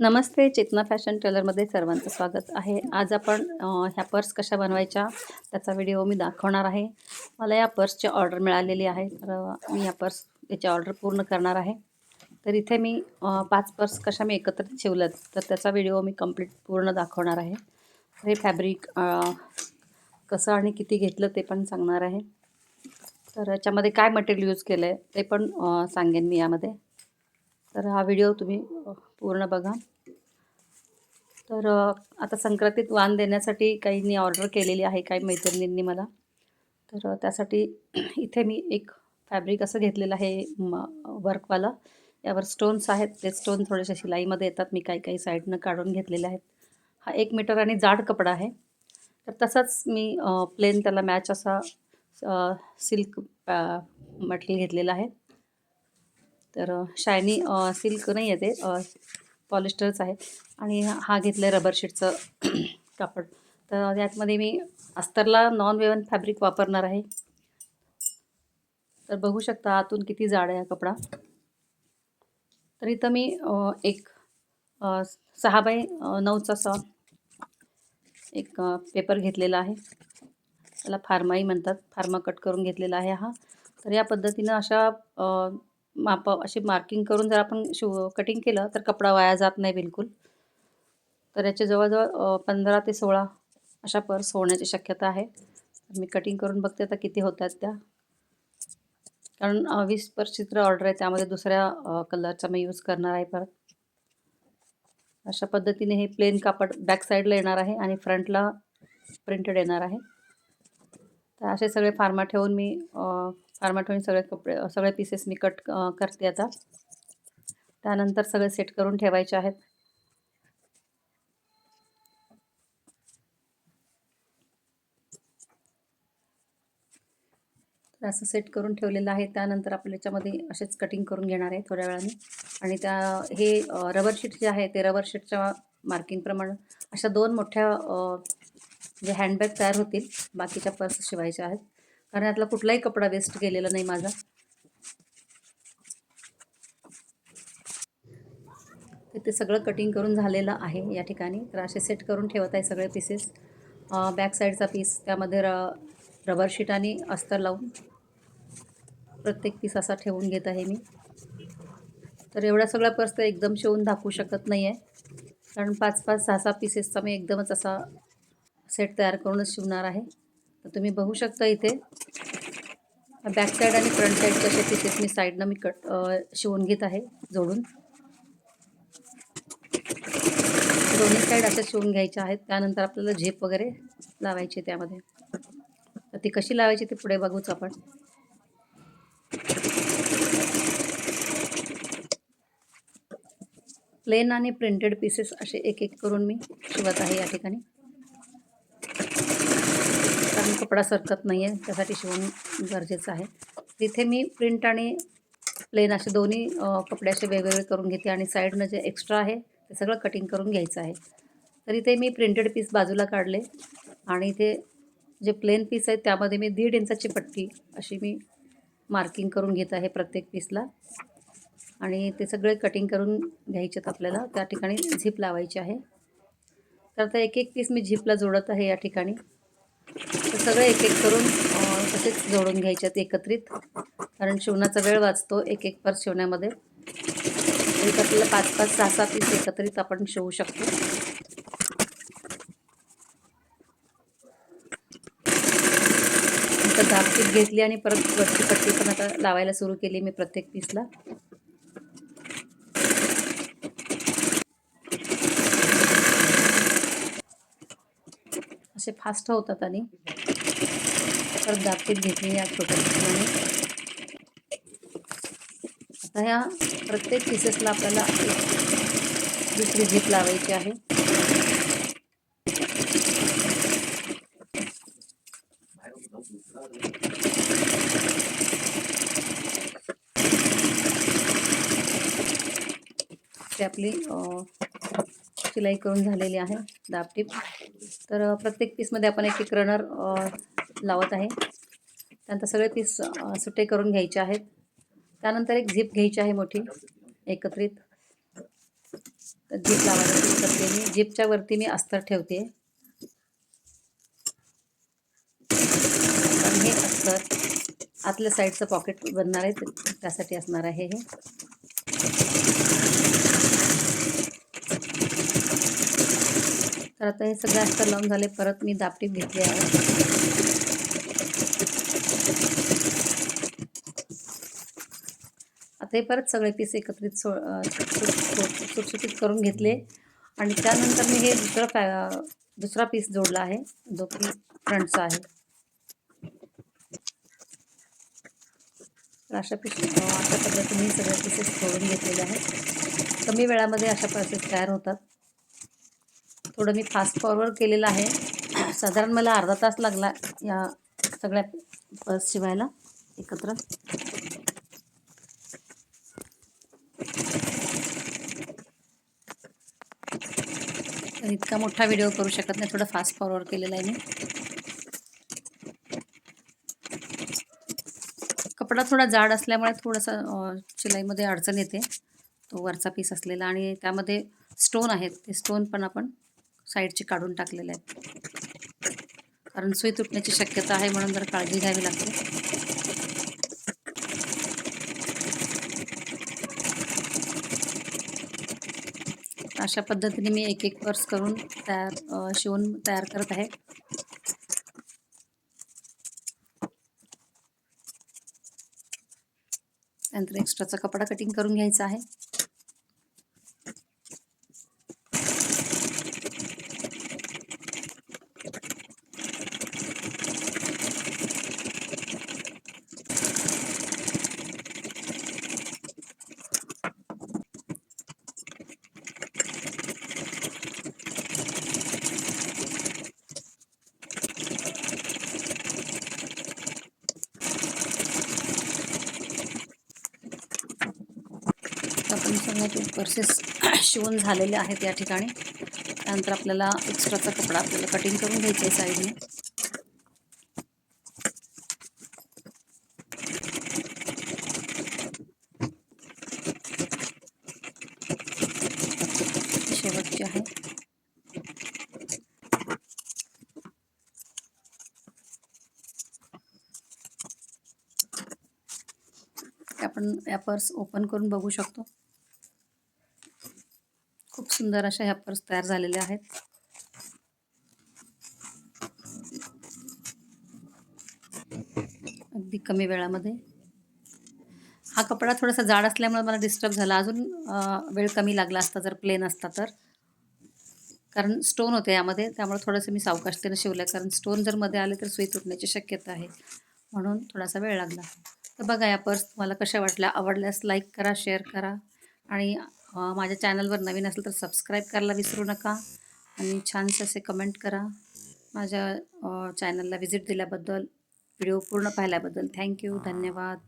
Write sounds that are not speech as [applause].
नमस्ते चेतना fashion टेलरमध्ये सर्वांचं स्वागत आहे. आज आपण ह्या पर्स कशा बनवायच्या त्याचा व्हिडिओ मी दाखवणार आहे. मला या पर्सची ऑर्डर मिळालेली आहे तर मी या पर्स याची ऑर्डर पूर्ण करणार आहे. तर इथे मी पाच पर्स कशा मी एकत्रित ठेवल्यात तर त्याचा व्हिडिओ मी कंप्लीट पूर्ण दाखवणार आहे. हे फॅब्रिक कसं आणि किती घेतलं ते पण सांगणार आहे. तर याच्यामध्ये काय मटेरियल यूज केलं आहे ते पण सांगेन मी यामध्ये. तर हा व्हिडिओ तुम्ही पूर्ण बघा. तर आता संक्रांतीत वाण देण्यासाठी काहींनी ऑर्डर केलेली आहे काही मैत्रिणींनी मला. तर त्यासाठी इथे मी एक फॅब्रिक असं घेतलेलं आहे म वर्कवाला. यावर स्टोन्स आहेत ते स्टोन थोडेसे शिलाईमध्ये येतात मी काही काही साईडनं काढून घेतलेले आहेत. हा एक मीटर आणि जाड कपडा आहे. तर तसाच मी प्लेन त्याला मॅच असा सिल्क मटेरियल घेतलेला आहे. तर शायनी सिल्क नाही आहे ते. पॉलिस्टरच आहे आणि हा- घेतलं घेतला आहे रबर शीटचं कापड. तर यातमध्ये मी अस्तरला नॉन वेवन फॅब्रिक वापरणार आहे. तर बघू शकता आतून किती जाड आहे हा कपडा. तर इथं मी एक सहा बाय नऊचा असा एक पेपर घेतलेला आहे. त्याला फार्माही म्हणतात. फार्मा कट करून घेतलेला आहे हा. तर या पद्धतीनं अशा माप अशी मार्किंग करून जर आपण शिव कटिंग केलं तर कपडा वाया जात नाही बिलकुल. तर याचे जवळजवळ पंधरा ते सोळा अशा पर्स होण्याची शक्यता आहे. मी कटिंग करून बघते आता किती होतात त्या. कारण वीस पर्स चित्र ऑर्डर आहे त्यामध्ये दुसऱ्या कलरचा मी यूज करणार आहे परत. अशा पद्धतीने हे प्लेन कापड बॅक साईडला येणार आहे आणि फ्रंटला प्रिंटेड येणार आहे. तर असे सगळे फार्मा ठेवून मी अ, फार्मा ठेवून सगळे कपडे सगळे पीसेस मी कट करते आता. त्यानंतर सगळे सेट करून ठेवायचे आहेत. असं सेट करून ठेवलेलं आहे. त्यानंतर आपण याच्यामध्ये असेच कटिंग करून घेणार आहे थोड्या वेळाने. आणि त्या हे रबर शीट जे आहे ते रबर शीटच्या मार्किंगप्रमाणे अशा दोन मोठ्या जे हँडबॅग तयार होतील बाकीच्या पर्स शिवायच्या आहेत. कारण यातला कुठलाही कपडा वेस्ट गेलेला नाही माझा. ते सगळं कटिंग करून झालेलं आहे या ठिकाणी. तर असे सेट करून ठेवत आहे सगळे पीसेस बॅक साईडचा पीस त्यामध्ये र रबर शीट आणि अस्तर लावून प्रत्येक पीस असा ठेवून घेत आहे मी. तर एवढा सगळ्या पर्स तर एकदम शिवून दाखवू शकत नाही आहे कारण पाच पाच सहा सहा पीसेसचा मी एकदमच असा सेट तयार करूनच शिवणार आहे. तर तुम्ही बघू शकता इथे. बॅक साईड आणि फ्रंट साईडचे असे पीसेस मी साईडनं मी कट शिवून घेत आहे जोडून. दोन्ही साईड अशा शिवून घ्यायच्या आहेत. त्यानंतर आपल्याला झेप वगैरे लावायची त्यामध्ये. तर ती कशी लावायची ती पुढे बघूच आपण. प्लेन आणि प्रिंटेड पीसेस असे एक एक करून मी शिवत आहे या ठिकाणी. कपडा सरकत नाही आहे त्यासाठी शिवून गरजेचं आहे. तिथे मी प्रिंट आणि प्लेन असे दोन्ही कपडे असे वेगवेगळे करून घेते आणि साईडनं जे एक्स्ट्रा आहे ते सगळं कटिंग करून घ्यायचं आहे. तर इथे मी प्रिंटेड पीस बाजूला काढले आणि इथे जे प्लेन पीस आहेत त्यामध्ये मी दीड इंचाची पट्टी अशी मी मार्किंग करून घेत आहे प्रत्येक पीसला. आणि ते सगळे कटिंग करून घ्यायचेत आपल्याला त्या ठिकाणी झिप लावायची आहे. तर आता एक एक पीस मी झिपला जोडत आहे या ठिकाणी. सगळं एक एक करून तसेच जोडून घ्यायच्यात एकत्रित. कारण शिवणाचा वेळ वाचतो एक एक पर शिवण्यामध्ये. आपल्याला पाच पाच सहा सहा पीस एकत्रित आपण शिवू शकतो. नंतर दाबटीप घेतली आणि परत वरची पट्टी पण आता लावायला सुरू केली मी प्रत्येक पीसला. असे फास्ट होतात आणि. साखर दाबटीप घेतली या छोट्या आता ह्या प्रत्येक पीसेसला आपल्याला एक दुसरी झीप लावायची आहे. ते आपली शिलाई करून झालेली आहे दाबटीप तर प्रत्येक पीसमध्ये आपण एक एक रनर लावत आहे. त्यानंतर सगळे पीस सुटे करून घ्यायचे आहेत. त्यानंतर एक झिप घ्यायची आहे मोठी एकत्रित. झीप लावायला करते मी झिपच्या वरती मी अस्तर ठेवते हे अस्तर आतल्या साईडचं पॉकेट बनणार आहे. त्यासाठी असणार आहे हे. तर आता हे सगळं अस्तर लावून झाले. परत मी दापटीप घेतली आहे. आता हे परत सगळे पीस एकत्रित सो सुटसुटीत करून घेतले. आणि त्यानंतर मी हे दुसरा पॅ दुसरा पीस जोडला आहे. जो की फ्रंटचा आहे. तर अशा पीस अशा पद्धतीने सगळ्या सगळे पीसेस जोडून घेतलेले आहेत. कमी वेळामध्ये अशा पीसेस तयार होतात. थोडं मी फास्ट फॉरवर्ड केलेलं आहे. साधारण मला अर्धा तास लागला या सगळ्या पर्स शिवायला एकत्र. पण इतका मोठा व्हिडिओ करू शकत नाही. थोडं फास्ट फॉरवर्ड केलेला आहे मी. कपडा थोडा जाड असल्यामुळे थोडंसं शिलाईमध्ये अडचण येते. तो वरचा पीस असलेला आणि त्यामध्ये स्टोन आहेत. ते स्टोन पण आपण साईडचे काढून टाकलेले आहेत. कारण सुई तुटण्याची शक्यता आहे म्हणून जर काळजी घ्यावी लागते. अशा पद्धतीने मी एक एक पर्स करून तयार शिवून तयार करत आहे. त्यानंतर एक्स्ट्राचा कपडा कटिंग करून घ्यायचा आहे. आपण सगळे पर्सेस [coughs] शिवून झालेले आहेत या ठिकाणी त्यानंतर आपल्याला एक्स्ट्राचा कपडा आपल्याला कटिंग करून घ्यायचा आहे साईडने शेवटची आहे ते आपण या पर्स ओपन करून बघू शकतो. खूप सुंदर अशा ह्या पर्स तयार झालेल्या आहेत. अगदी कमी वेळामध्ये. हा कपडा थोडासा जाड असल्यामुळे मला डिस्टर्ब झाला. अजून वेळ कमी लागला असता जर प्लेन असता तर. कारण स्टोन होते यामध्ये. त्यामुळे थोडंसं मी सावकाशतेनं शिवलं आहे कारण स्टोन जर मध्ये आले तर सुई तुटण्याची शक्यता आहे. म्हणून थोडासा वेळ लागला. तर बघा या पर्स तुम्हाला कशा वाटल्या? आवडल्यास लाईक करा शेअर करा. आणि माझ्या चॅनलवर नवीन असेल तर सबस्क्राईब करायला विसरू नका. आणि छानसे असे कमेंट करा. माझ्या चॅनलला व्हिजिट दिल्याबद्दल व्हिडिओ पूर्ण पाहिल्याबद्दल. थँक्यू धन्यवाद.